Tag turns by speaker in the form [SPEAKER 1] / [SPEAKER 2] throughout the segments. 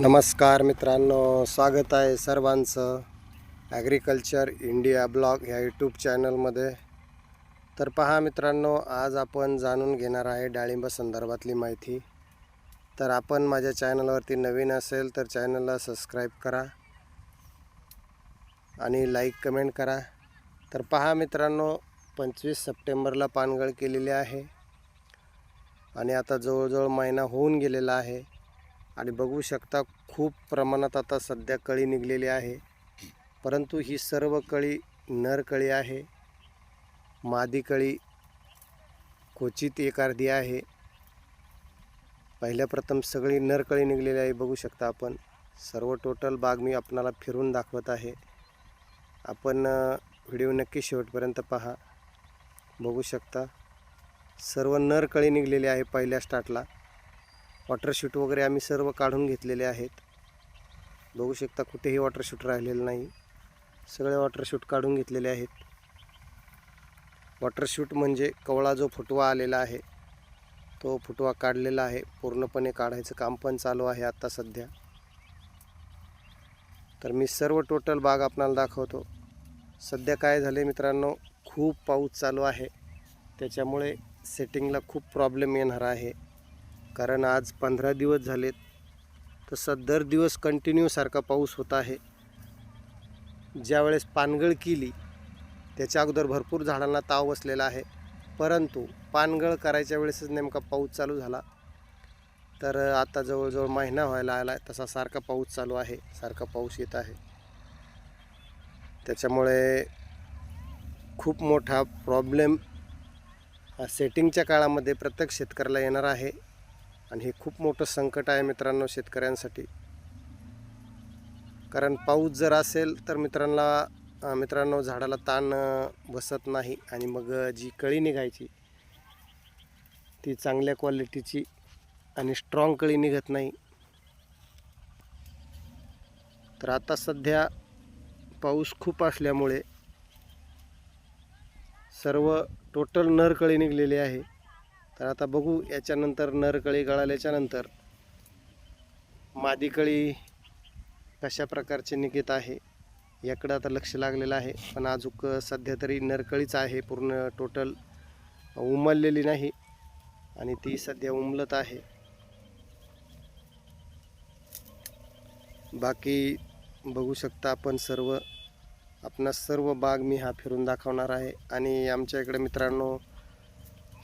[SPEAKER 1] नमस्कार मित्रांनो स्वागत आहे सर्वांचं ॲग्रिकल्चर इंडिया ब्लॉग ह्या यूट्यूब चॅनलमध्ये तर पहा मित्रांनो आज आपण जाणून घेणार आहे डाळिंब संदर्भातली माहिती. तर आपण माझ्या चॅनलवरती नवीन असेल तर चॅनलला सबस्क्राईब करा आणि लाईक कमेंट करा. तर पहा मित्रांनो पंचवीस सप्टेंबरला पानगळ केलेली आहे आणि आता जवळजवळ महिना होऊन गेलेला आहे. आणि बघू शकता खूप प्रमाणात आता सध्या कळी निघलेली आहे. परंतु ही सर्व कळी नर कळी आहे. मादी कळी क्वचित एक अर्धी आहे. पहिल्या प्रथम सगळी नर कळी निघलेली आहे बघू शकता आपण. सर्व टोटल बाग मी आपणाला फिरून दाखवत आहे. आपण व्हिडिओ नक्की शेवटपर्यंत पहा. बघू शकता. सर्व नर कळी निघलेली आहे पहिल्या स्टार्टला वॉटरशूट वगैरे आम्ही सर्व काढून घेतलेले आहेत. बघू शकता कुठेही वॉटरशूट राहिलेलं नाही. सगळे वॉटरशूट काढून घेतलेले आहेत. वॉटरशूट म्हणजे कवळा जो फुटवा आलेला आहे तो फुटवा काढलेला आहे. पूर्णपणे काढायचं काम पण चालू आहे आत्ता सध्या. तर मी सर्व टोटल बाग आपणाला दाखवतो. सध्या काय झाले मित्रांनो खूप पाऊस चालू आहे. त्याच्यामुळे सेटिंगला खूप प्रॉब्लेम येणार आहे. कारण आज पंधरा दिवस झालेत तसं दर दिवस कंटिन्यू सारखा पाऊस होत आहे. ज्यावेळेस पानगळ केली त्याच्या अगोदर भरपूर झाडांना ताव बसलेला आहे. परंतु पानगळ करायच्या वेळेसच नेमका पाऊस चालू झाला. तर आता जवळजवळ महिना व्हायला आला आहे तसा सारखा पाऊस चालू आहे सारखा पाऊस येत आहे. त्याच्यामुळे खूप मोठा प्रॉब्लेम सेटिंगच्या काळामध्ये प्रत्येक शेतकऱ्याला येणार आहे. आणि हे खूप मोठं संकट आहे मित्रांनो शेतकऱ्यांसाठी. कारण पाऊस जर असेल तर मित्रांना मित्रांनो झाडाला ताण बसत नाही आणि मग जी कळी निघायची ती चांगल्या क्वालिटीची आणि स्ट्रॉंग कळी निघत नाही. तर आता सध्या पाऊस खूप असल्यामुळे सर्व टोटल नरकळी निघलेली आहे. तर आता बघू याच्यानंतर नरकळी गळाल्याच्यानंतर मादीकळी कशा प्रकारचे निघत आहे याकडं आता लक्ष लागलेलं आहे. पण अजूक सध्या तरी नरकळीच आहे पूर्ण टोटल उमललेली नाही आणि ती सध्या उमलत आहे. बाकी बघू शकता आपण सर्व आपणा सर्व बाग मी हा फिरून दाखवणार आहे. आणि आमच्या इकडे मित्रांनो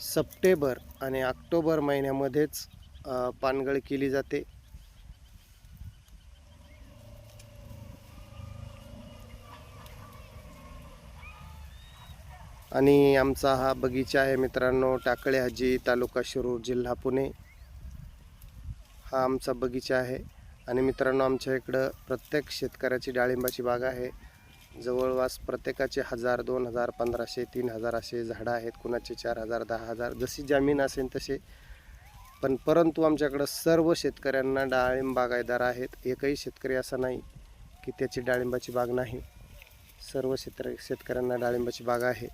[SPEAKER 1] सप्टेंबर आणि ऑक्टोबर महिन्यामध्येच पानगळ केली जाते. आणि आमचा हा बगीचा आहे मित्रांनो टाकळे हाजी तालुका शिरूर जिल्हा पुणे. हा आमचा बगीचा आहे. आणि मित्रांनो आमच्या इकडं प्रत्येक शेतकऱ्याची डाळिंबाची बाग आहे. जवळपास प्रत्येकाचे हजार दोन हजार पंधराशे तीन हजार असे झाडं आहेत. कुणाचे चार हजार दहा हजार जशी जमीन असेल तसे पण परंतु आमच्याकडं सर्व शेतकऱ्यांना डाळिंब बागायदार आहेत. एकही शेतकरी असा नाही की त्याची डाळिंबाची बाग नाही. सर्व शेतक शेतकऱ्यांना डाळिंबाची बाग आहे.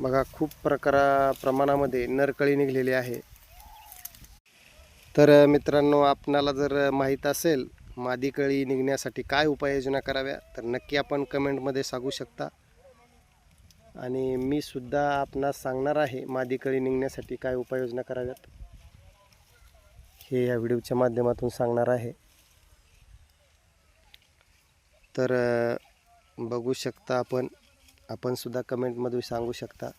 [SPEAKER 1] बघा खूप प्रकारा प्रमाणामध्ये नरकळी निघलेली आहे. तर मित्रांनो आपणाला जर माहीत असेल मादी कळी निघण्यासाठी काय उपाययोजना कराव्या तर नक्की आपण कमेंटमध्ये सांगू शकता. आणि मी सुद्धा आपणास सांगणार आहे मादी कळी निघण्यासाठी काय उपाययोजना कराव्यात. हे या व्हिडिओच्या माध्यमातून सांगणार आहे. तर बघू शकता आपण आपण सुद्धा कमेंटमधून सांगू शकता.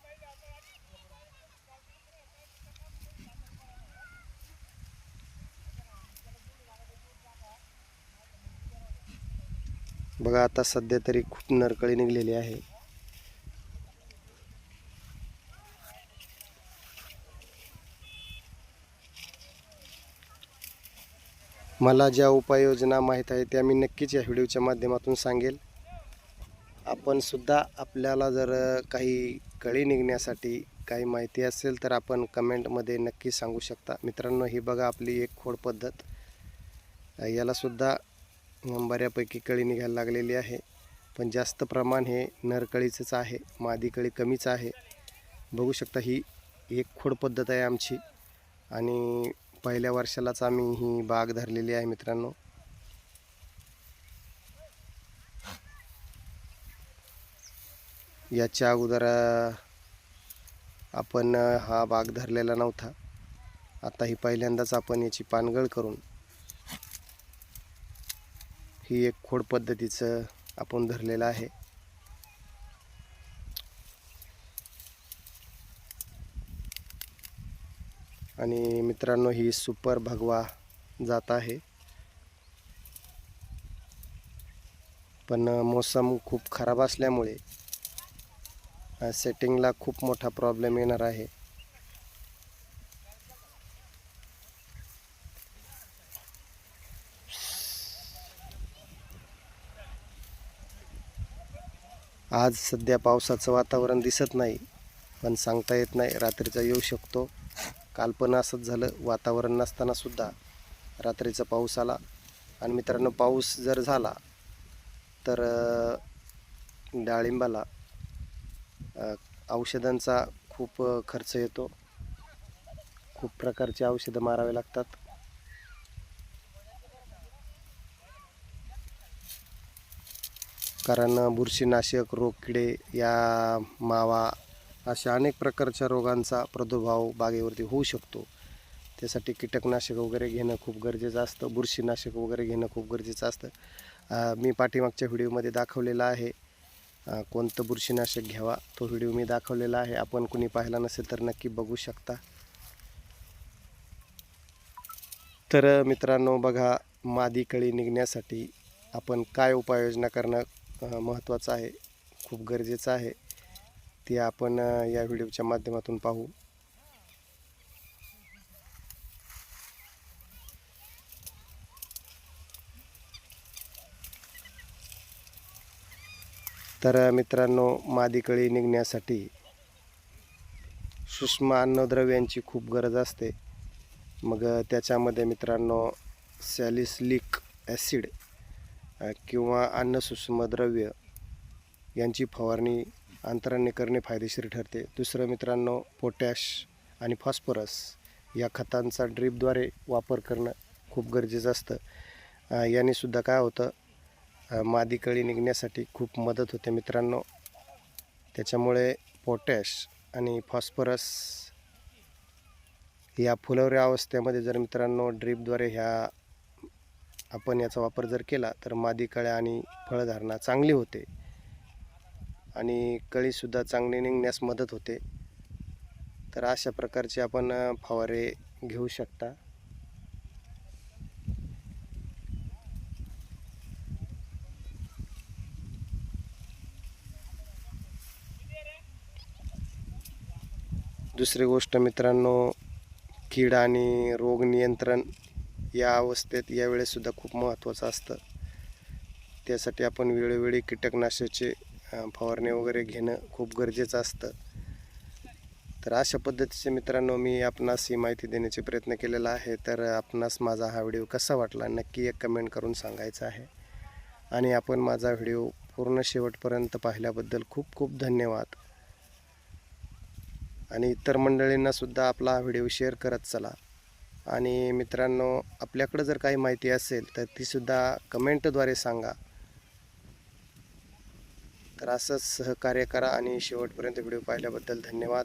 [SPEAKER 1] बघा आता सध्या तरी खूप नरकळी निघलेली आहे. मला ज्या उपाययोजना माहीत आहे त्या मी नक्कीच या व्हिडिओच्या माध्यमातून सांगेल. आपण सुद्धा आपल्याला जर काही कळी निघण्यासाठी काही माहिती असेल तर आपण कमेंटमध्ये नक्की सांगू शकता. मित्रांनो ही बघा आपली एक खोड पद्धत. यालासुद्धा बऱ्यापैकी कळी निघायला लागलेली आहे. पण जास्त प्रमाण हे नरकळीचंच आहे. मादी कळी कमीच आहे. बघू शकता ही एक खोड पद्धत आहे आमची. आणि पहिल्या वर्षालाच आम्ही ही बाग धरलेली आहे मित्रांनो. याच्या अगोदर आपण हा बाग धरलेला नव्हता. आता ही पहिल्यांदाच आपण याची पानगळ करून ही एक खोड पद्धतीचं आपण धरलेलं आहे. आणि मित्रांनो ही सुपर भगवा जात आहे. पण मोसम खूप खराब असल्यामुळे सेटिंगला खूप मोठा प्रॉब्लेम येणार आहे. आज सध्या पावसाचं वातावरण दिसत नाही पण सांगता येत नाही. रात्रीचा येऊ शकतो. काल पण असंच झालं. वातावरण नसतानासुद्धा रात्रीचा पाऊस आला. आणि मित्रांनो पाऊस जर झाला तर डाळिंबाला औषधांचा खूप खर्च येतो. खूप प्रकारची औषधं मारावे लागतात. कारण बुरशीनाशक रोगकिडे या मावा अशा अनेक प्रकारच्या रोगांचा प्रादुर्भाव बागेवरती होऊ शकतो. त्यासाठी कीटकनाशक वगैरे घेणं खूप गरजेचं असतं. बुरशीनाशक वगैरे घेणं खूप गरजेचं असतं. मी पाठीमागच्या व्हिडिओमध्ये दाखवलेला आहे. कोणतं बुरशीनाशक घ्यावा तो व्हिडिओ मी दाखवलेला आहे. आपण कुणी पाहिला नसेल तर नक्की बघू शकता. तर मित्रांनो बघा मादी कळी निघण्यासाठी आपण काय उपाययोजना करणं महत्त्वाचं आहे खूप गरजेचं आहे. ते आपण या व्हिडिओच्या माध्यमातून पाहू. तर मित्रांनो मादीकळी निघण्यासाठी सूक्ष्म अन्नद्रव्यांची खूप गरज असते. मग त्याच्यामध्ये मित्रांनो सॅलिसलिक ॲसिड किंवा अन्न अन्नसूक्ष्मद्रव्य यांची फवारणी अंतराने करणे फायदेशीर ठरते. दुसरं मित्रांनो पोटॅश आणि फॉस्फरस या खतांचा ड्रीपद्वारे वापर करणं खूप गरजेचं असतं. यानेसुद्धा याने सुद्धा काय होतं? मादी कळी निघण्यासाठी खूप मदत होते मित्रांनो. त्याच्यामुळे पोटॅश आणि फॉस्फरस या फुलवऱ्या अवस्थेमध्ये जर मित्रांनो ड्रीपद्वारे ह्या आपण याचा वापर जर केला तर मादी कळ्या आणि फळधारणा चांगली होते. आणि कळीसुद्धा चांगली निघण्यास मदत होते. तर अशा प्रकारचे आपण फवारे घेऊ शकता. दुसरी गोष्ट मित्रांनो कीड आणि रोग नियंत्रण या अवस्थेत यावेळेससुद्धा खूप महत्त्वाचं असतं. त्यासाठी आपण वेळोवेळी कीटकनाशकाचे फवारणी वगैरे घेणं खूप गरजेचं असतं. तर अशा पद्धतीचे मित्रांनो मी आपणास ही माहिती देण्याचे प्रयत्न केलेला आहे. तर आपणास माझा हा व्हिडिओ कसा वाटला नक्की एक कमेंट करून सांगायचा आहे. आणि आपण माझा व्हिडिओ पूर्ण शेवटपर्यंत पाहिल्याबद्दल खूप खूप धन्यवाद. आणि इतर मंडळींनासुद्धा आपला हा व्हिडिओ शेअर करत चला. आणि मित्रांनो आपल्याकडं जर काही माहिती असेल तर तीसुद्धा कमेंटद्वारे सांगा. तर असंच सहकार्य करा आणि शेवटपर्यंत व्हिडिओ पाहिल्याबद्दल धन्यवाद.